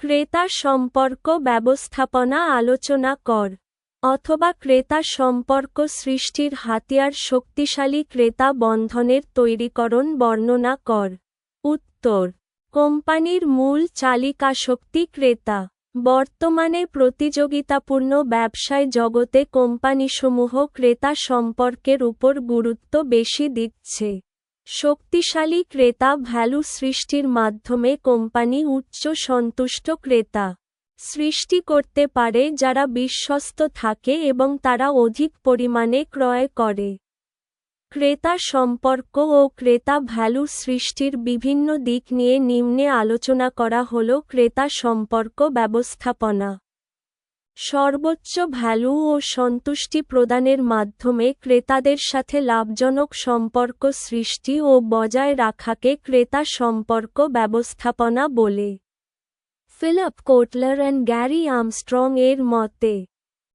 ক্রেতা সম্পর্ক ব্যবস্থাপনা আলোচনা কর, অথবা ক্রেতা সম্পর্ক সৃষ্টির হাতিয়ার শক্তিশালী ক্রেতা বন্ধনের তৈরিকরণ বর্ণনা কর। উত্তর, কোম্পানির মূল চালিকাশক্তি ক্রেতা, বর্তমানে প্রতিযোগিতাপূর্ণ ব্যবসায় জগতে কোম্পানিসমূহ ক্রেতা সম্পর্কের উপর গুরুত্ব বেশি দিচ্ছে। শক্তিশালী ক্রেতা ভ্যালু সৃষ্টির মাধ্যমে কোম্পানি উচ্চ সন্তুষ্ট ক্রেতা সৃষ্টি করতে পারে যারা বিশ্বস্ত থাকে এবং তারা অধিক পরিমাণে ক্রয় করে। ক্রেতা সম্পর্ক ও ক্রেতা ভ্যালু সৃষ্টির বিভিন্ন দিক নিয়ে নিম্নে আলোচনা করা হল ক্রেতা সম্পর্ক ব্যবস্থাপনা। সর্বোচ্চ ভ্যালু ও সন্তুষ্টি প্রদানের মাধ্যমে ক্রেতাদের সাথে লাভজনক সম্পর্ক সৃষ্টি ও বজায় রাখাকে ক্রেতা সম্পর্ক ব্যবস্থাপনা বলে। Philip Kotler and Gary Armstrong এর মতে,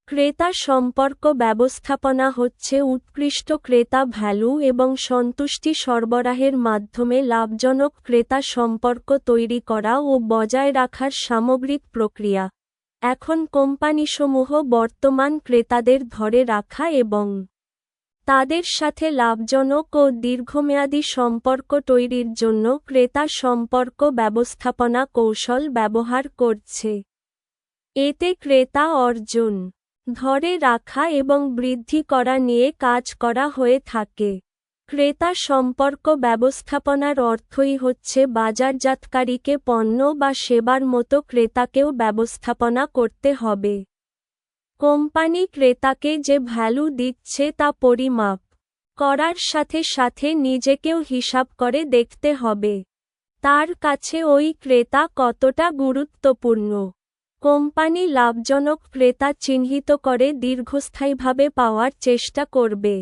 ক্রেতা সম্পর্ক ব্যবস্থাপনা হচ্ছে উৎকৃষ্ট ক্রেতা ভ্যালু এবং সন্তুষ্টি সরবরাহের মাধ্যমে লাভজনক ক্রেতা সম্পর্ক তৈরি করা ও বজায় রাখার সামগ্রিক প্রক্রিয়া। এখন কোম্পানিসমূহ বর্তমান ক্রেতাদের ধরে রাখা এবং তাদের সাথে লাভজনক ও দীর্ঘমেয়াদী সম্পর্ক তৈরির জন্য ক্রেতা সম্পর্ক ব্যবস্থাপনা কৌশল ব্যবহার করছে। এতে ক্রেতা অর্জন, ধরে রাখা এবং বৃদ্ধি করা নিয়ে কাজ করা হয়ে থাকে। ক্রেতা সম্পর্ক ব্যবস্থাপনার অর্থই হচ্ছে বাজারজাতকারীকে পণ্য বা সেবার মতো ক্রেতাকেও ব্যবস্থাপনা করতে হবে। কোম্পানি ক্রেতাকে যে ভ্যালু দিচ্ছে তা পরিমাপ করার সাথে সাথে নিজেকেও হিসাব করে দেখতে হবে। তার কাছে ওই ক্রেতা কতটা গুরুত্বপূর্ণ। কোম্পানি লাভজনক ক্রেতা চিহ্নিত করে দীর্ঘস্থায়ীভাবে পাওয়ার চেষ্টা করবে।